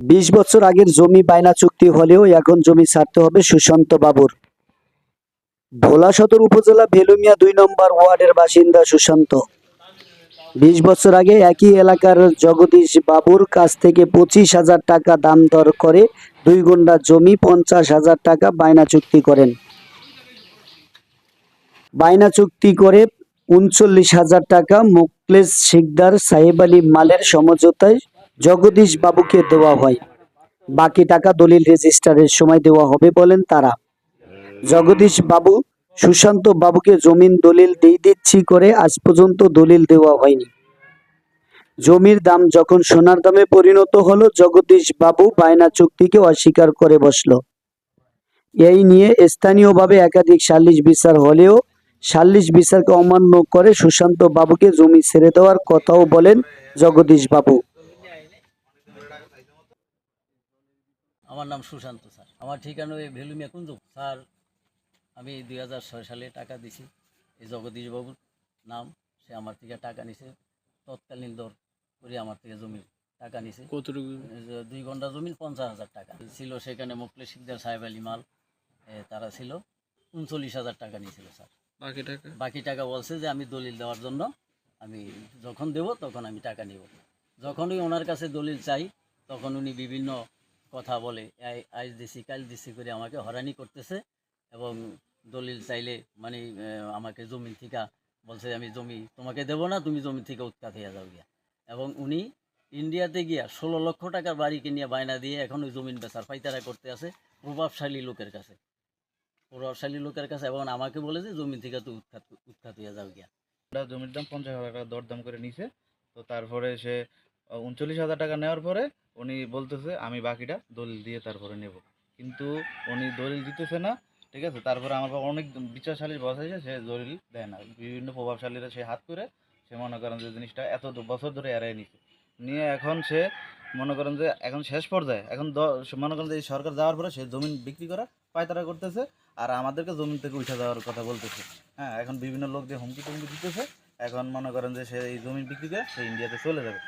বিশ বছর আগের জমি বায়না চুক্তি হলেও এখন জমি ছাড়তে হবে সুশান্ত বাবুর। ভোলা সদর উপজেলা ভেলুমিয়া দুই নম্বর ওয়ার্ডের বাসিন্দা সুশান্ত। বিশ বছর আগে একই এলাকার জগদীশ বাবুর কাছ থেকে পঁচিশ হাজার টাকা দাম দর করে দুই গুন্ডা জমি পঞ্চাশ হাজার টাকা বায়না চুক্তি করেন। বায়না চুক্তি করে উনচল্লিশ হাজার টাকা মুকলেশ শিকদার সাহেব আলী মালের সমঝোতায় জগদীশ বাবুকে দেওয়া হয়। বাকি টাকা দলিল রেজিস্টারের সময় দেওয়া হবে বলেন তারা। জগদীশ বাবু সুশান্ত বাবুকে জমিন দলিল দিয়ে দিচ্ছি করে আজ পর্যন্ত দলিল দেওয়া হয়নি। জমির দাম যখন সোনার দামে পরিণত হলো, জগদীশ বাবু বায়না চুক্তিকে অস্বীকার করে বসল। এই নিয়ে স্থানীয়ভাবে একাধিক সাল্লিশ বিচার হলেও সাল্লিশ বিচারকে অমান্য করে সুশান্ত বাবুকে জমি ছেড়ে দেওয়ার কথাও বলেন জগদীশ বাবু। আমার নাম সুশান্ত স্যার। আমার ঠিকানা ওই ভেলুমিয়া কুঞ্জ। স্যার আমি দুই হাজার ছয় সালে টাকা দিছি। এই জগদীশবাবুর নাম সে আমার থেকে টাকা নিছে। তৎকালীন দর করে আমার থেকে জমি টাকা নিছে। কতটুকু? দুই ঘণ্টা জমি পঞ্চাশ হাজার টাকা। ছিল সেখানে মুকলে শিকদার সাহেব আলী মাল। তারা ছিল। উনচল্লিশ হাজার টাকা নিয়েছিল স্যার। বাকি টাকা? বাকি টাকা বলছে যে আমি দলিল দেওয়ার জন্য আমি যখন দেব তখন আমি টাকা নিব। যখনই ওনার কাছে দলিল চাই তখন উনি বিভিন্ন কথা বলে। "এই আজ দিছি কাল দিছি করে আমাকে হরানি করতেছে এবং দলিল চাইলে মানে আমাকে জমি থেকে বলছে, আমি জমি তোমাকে দেবো না, তুমি জমি থেকে উৎখাত হয়ে যাও গিয়া। এবং উনি ইন্ডিয়াতে গিয়া ষোলো লক্ষ টাকার বাড়ি কিনিয়া বায়না দিয়ে এখন ওই জমিন বেচার পাইতারা করতে আছে প্রভাবশালী লোকের কাছে। প্রভাবশালী লোকের কাছে এবং আমাকে বলে যে জমি থেকে তো উৎখাত উৎখাত হয়ে যাও গিয়া। জমির দাম পঞ্চাশ হাজার টাকা দরদাম করে নিছে। তো তারপরে সে উনচল্লিশ হাজার টাকা নেওয়ার পরে উনি বলতেছে, আমি বাকিটা দলিল দিয়ে তারপরে নেব। কিন্তু উনি দলিল দিতেছে না, ঠিক আছে? তারপরে আমার বাবা অনেক বিচারশালীর বস আছে, সে দলিল দেয় না। বিভিন্ন প্রভাবশালীরা সে হাত করে সে মনে করেন যে জিনিসটা এত বছর ধরে এড়াই নিছে। নিয়ে এখন সে মনে করেন যে এখন শেষ পর্যায়ে, এখন মনে করেন যে এই সরকার যাওয়ার পরে সে জমিন বিক্রি করা পায়তারা করতেছে আর আমাদেরকে জমিন থেকে উঠে যাওয়ার কথা বলতেছে। হ্যাঁ এখন বিভিন্ন লোক দিয়ে হুমকি টুমকি দিতেছে। এখন মনে করেন যে সে এই জমি বিক্রি করে সে ইন্ডিয়াতে চলে যাবে।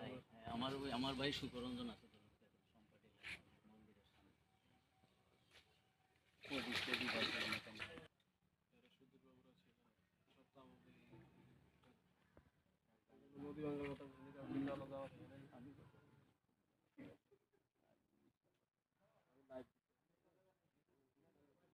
হ্যাঁ, আমার আমার ভাই সুকরঞ্জন আছে নদী বাংলা